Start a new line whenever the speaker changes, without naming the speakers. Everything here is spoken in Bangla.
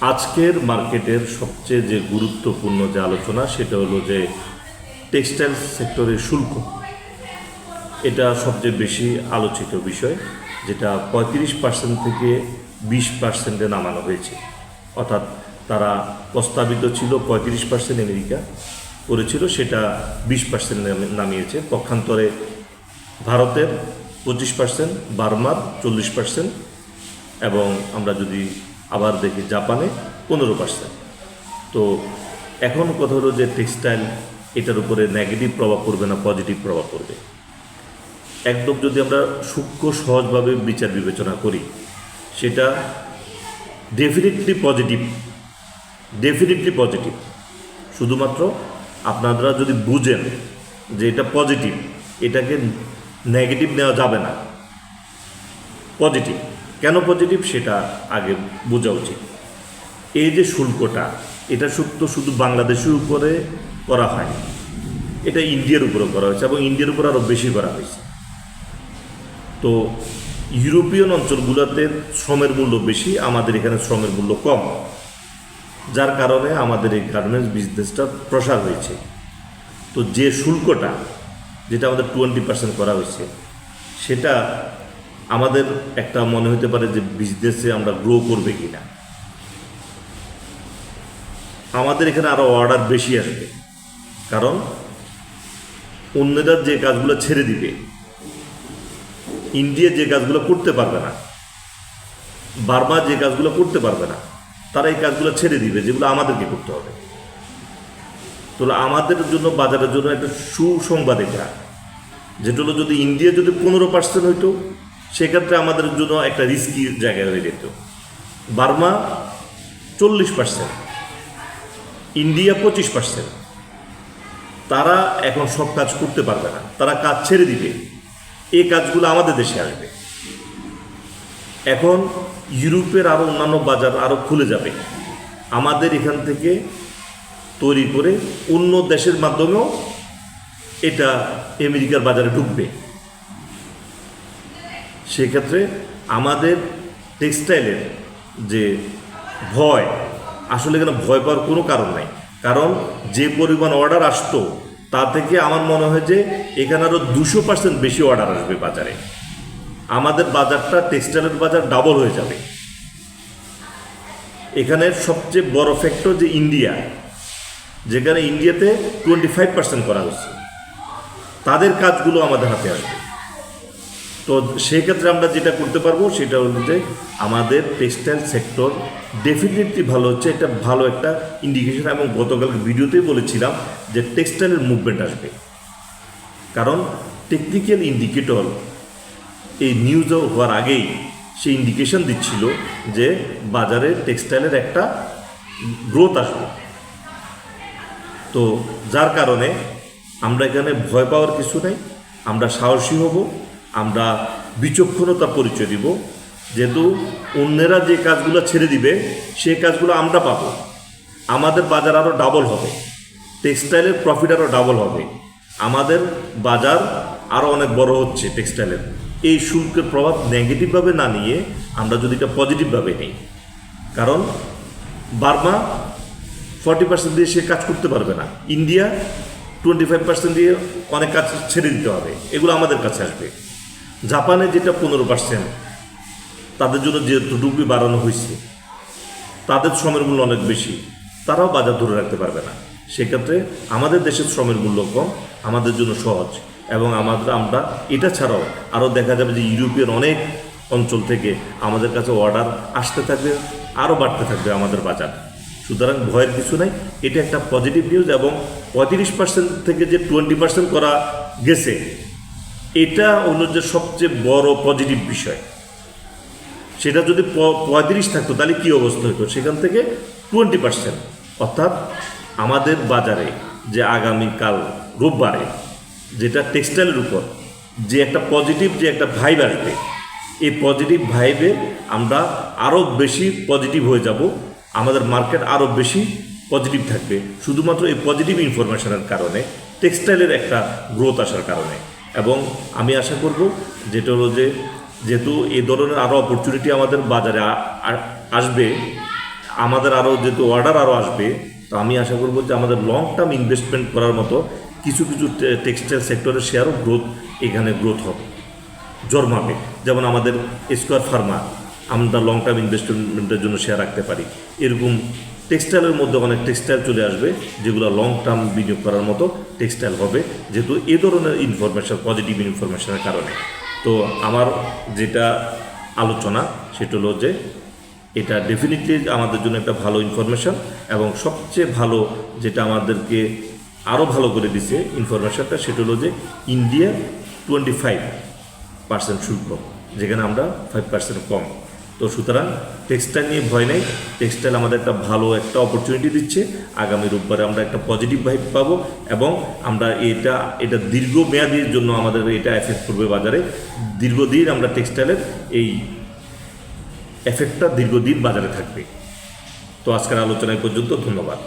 আজকের মার্কেটের সবচেয়ে যে গুরুত্বপূর্ণ যে আলোচনা, সেটা হলো যে টেক্সটাইল সেক্টরের শুল্ক। এটা সবচেয়ে বেশি আলোচিত বিষয়, যেটা পঁয়ত্রিশ পার্সেন্ট থেকে বিশ পার্সেন্টে নামানো হয়েছে। অর্থাৎ তারা প্রস্তাবিত ছিল পঁয়ত্রিশ পার্সেন্ট আমেরিকা করেছিল, সেটা বিশ পার্সেন্ট নামিয়েছে। পক্ষান্তরে ভারতের পঁচিশ পার্সেন্ট বার্মার চল্লিশ পার্সেন্ট এবং আমরা যদি আবার দেখি জাপানে পনেরো পার্সেন্ট তো এখন কথা হলো যে টেক্সটাইল এটার উপরে নেগেটিভ প্রভাব পড়বে না পজিটিভ প্রভাব পড়বে। একদম যদি আমরা সূক্ষ্ম, সহজভাবে বিচার বিবেচনা করি, সেটা ডেফিনেটলি পজিটিভ ডেফিনেটলি পজিটিভ শুধুমাত্র আপনারা যদি বুঝেন যে এটা পজিটিভ এটাকে নেগেটিভ নেওয়া যাবে না। পজিটিভ কেন পজিটিভ সেটা আগে বোঝা উচিত। এই যে শুল্কটা, এটা শুধু শুধু বাংলাদেশের উপরে করা হয় এটা ইন্ডিয়ার উপরে করা হয়েছে এবং ইন্ডিয়ার উপর আরও বেশি করা হয়েছে। তো ইউরোপিয়ান অঞ্চলগুলোতে শ্রমের মূল্য বেশি, আমাদের এখানে শ্রমের মূল্য কম, যার কারণে আমাদের এই গার্মেন্টস বিজনেসটা প্রসার হয়েছে। তো যে শুল্কটা, যেটা আমাদের টোয়েন্টি পার্সেন্ট করা হয়েছে, সেটা আমাদের একটা মনে হতে পারে যে বিজনেসে আমরা গ্রো করবে কি না আমাদের এখানে আরও অর্ডার বেশি আসবে। কারণ অন্যরা যে কাজগুলো ছেড়ে দিবে ইন্ডিয়া যে কাজগুলো করতে পারবে না, বার্মা যে কাজগুলো করতে পারবে না, তারা এই কাজগুলো ছেড়ে দিবে যেগুলো আমাদেরকে করতে হবে। তো আমাদের জন্য, বাজারের জন্য একটা সুসংবাদ এটা, যেটা হলো যদি ইন্ডিয়া যদি পনেরো পার্সেন্ট হইতো সেক্ষেত্রে আমাদের জন্য একটা রিস্কি জায়গায় হয়ে যেত বার্মা চল্লিশ পার্সেন্ট ইন্ডিয়া পঁচিশ পার্সেন্ট তারা এখন সব কাজ করতে পারবে না। তারা কাজ ছেড়ে দিবে। এই কাজগুলো আমাদের দেশে আসবে। এখন ইউরোপের আরও অন্যান্য বাজার আরও খুলে যাবে। আমাদের এখান থেকে তৈরি করে অন্য দেশের মাধ্যমেও এটা আমেরিকার বাজারে ঢুকবে। সেক্ষেত্রে আমাদের টেক্সটাইলের যে ভয়, আসলে এখানে ভয় পাওয়ার কোনো কারণ নাই। কারণ যে পরিমাণ অর্ডার আসতো, তা থেকে আমার মনে হয় যে এখানে আরও দুশো পার্সেন্ট বেশি অর্ডার আসবে বাজারে। আমাদের বাজারটা টেক্সটাইলের বাজার ডাবল হয়ে যাবে। এখানে সবচেয়ে বড় ফ্যাক্টর যে ইন্ডিয়া যেখানে ইন্ডিয়াতে টোয়েন্টি ফাইভ পার্সেন্ট করা হচ্ছে। তাদের কাজগুলো আমাদের হাতে আসবে। তো সেক্ষেত্রে আমরা যেটা করতে পারব সেটা হলো যে আমাদের টেক্সটাইল সেক্টর ডেফিনেটলি ভালো হচ্ছে। এটা ভালো একটা ইন্ডিকেশন এবং গতকাল ভিডিওতেই বলেছিলাম যে টেক্সটাইলের মুভমেন্ট আসবে। কারণ টেকনিক্যাল ইন্ডিকেটর এই নিউজ হওয়ার আগেই সে ইন্ডিকেশন দিচ্ছিল যে বাজারে টেক্সটাইলের একটা গ্রোথ আসবে। তো যার কারণে আমরা এখানে ভয় পাওয়ার কিছু নেই, আমরা সাহসী হব। আমরা বিচক্ষণতা পরিচয় দিব। যেহেতু অন্যেরা যে কাজগুলো ছেড়ে দিবে, সেই কাজগুলো আমরা পাবো। আমাদের বাজার আরও ডাবল হবে। টেক্সটাইলের প্রফিট আরও ডাবল হবে। আমাদের বাজার আরও অনেক বড় হচ্ছে টেক্সটাইলের এই শুল্কের প্রভাব নেগেটিভভাবে না নিয়ে আমরা যদি এটা পজিটিভভাবে নিই। কারণ বার্মা ফর্টি পার্সেন্ট দিয়ে সে কাজ করতে পারবে না। ইন্ডিয়া টোয়েন্টি ফাইভ পার্সেন্ট দিয়ে অনেক কাজ ছেড়ে দিতে হবে। এগুলো আমাদের কাছে আসবে। জাপানে যেটা পনেরো পার্সেন্ট তাদের জন্য যেটুকুই বাড়ানো হয়েছে, তাদের শ্রমের মূল্য অনেক বেশি, তারাও বাজার ধরে রাখতে পারবে না। সেক্ষেত্রে আমাদের দেশের শ্রমের মূল্য কম, আমাদের জন্য সহজ এবং আমাদের, আমরা এটা ছাড়াও আরও দেখা যাবে যে ইউরোপিয়ান অনেক অঞ্চল থেকে আমাদের কাছে অর্ডার আসতে থাকবে আরও বাড়তে থাকবে আমাদের বাজার। সুতরাং ভয়ের কিছু নাই, এটা একটা পজিটিভ নিউজ এবং পঁয়ত্রিশ পার্সেন্ট থেকে যে টোয়েন্টি পার্সেন্ট করা গেছে এটা হলো যে সবচেয়ে বড় পজিটিভ বিষয়। সেটা যদি পঁয়ত্রিশ থাকতো, তাহলে কী অবস্থা হতো? সেখান থেকে টোয়েন্টি পার্সেন্ট অর্থাৎ আমাদের বাজারে যে আগামীকাল রোববারে যেটা টেক্সটাইলের উপর, যে একটা পজিটিভ যে একটা ভাইব আসবে, এই পজিটিভ ভাইবে আমরা আরও বেশি পজিটিভ হয়ে যাব। আমাদের মার্কেট আরও বেশি পজিটিভ থাকবে। শুধুমাত্র এই পজিটিভ ইনফরমেশনের কারণে টেক্সটাইলের একটা গ্রোথ আসার কারণে। এবং আমি আশা করব যেটা হলো যে যেহেতু এই ধরনের আরও অপরচুনিটি আমাদের বাজারে আসবে, আমাদের আরও যেহেতু অর্ডার আরও আসবে, তো আমি আশা করব যে আমাদের লং টার্ম ইনভেস্টমেন্ট করার মতো কিছু কিছু টেক্সটাইল সেক্টরের শেয়ারও গ্রোথ এখানে গ্রোথ হবে। জন্মাবে। যেমন আমাদের স্কোয়ার ফার্মা আমরা লং টার্ম ইনভেস্টমেন্টের জন্য শেয়ার রাখতে পারি। এরকম টেক্সটাইলের মধ্যে অনেক টেক্সটাইল চলে আসবে, যেগুলো লং টার্ম বিনিয়োগ করার মতো টেক্সটাইল হবে, যেহেতু এ ধরনের ইনফরমেশন পজিটিভ ইনফরমেশনের কারণে। তো আমার যেটা আলোচনা, সেটা হলো যে এটা ডেফিনেটলি আমাদের জন্য একটা ভালো ইনফরমেশন এবং সবচেয়ে ভালো যেটা আমাদেরকে আরও ভালো করে দিছে ইনফরমেশনটা সেটা হলো যে ইন্ডিয়া টোয়েন্টি ফাইভ পার্সেন্ট শুল্ক, যেখানে আমরা ফাইভ পার্সেন্ট কম। তো সুতরাং টেক্সটাইল নিয়ে ভয় নেই। টেক্সটাইল আমাদের একটা ভালো একটা অপরচুনিটি দিচ্ছে। আগামী রোববারে আমরা একটা পজিটিভ ভাইব পাবো এবং আমরা এটা এটা দীর্ঘ দীর্ঘমেয়াদীর জন্য আমাদের এটা এফেক্ট করবে বাজারে। দীর্ঘদিন আমরা টেক্সটাইলের এই এফেক্টটা দীর্ঘদিন বাজারে থাকবে। তো আজকের আলোচনায় পর্যন্ত। ধন্যবাদ।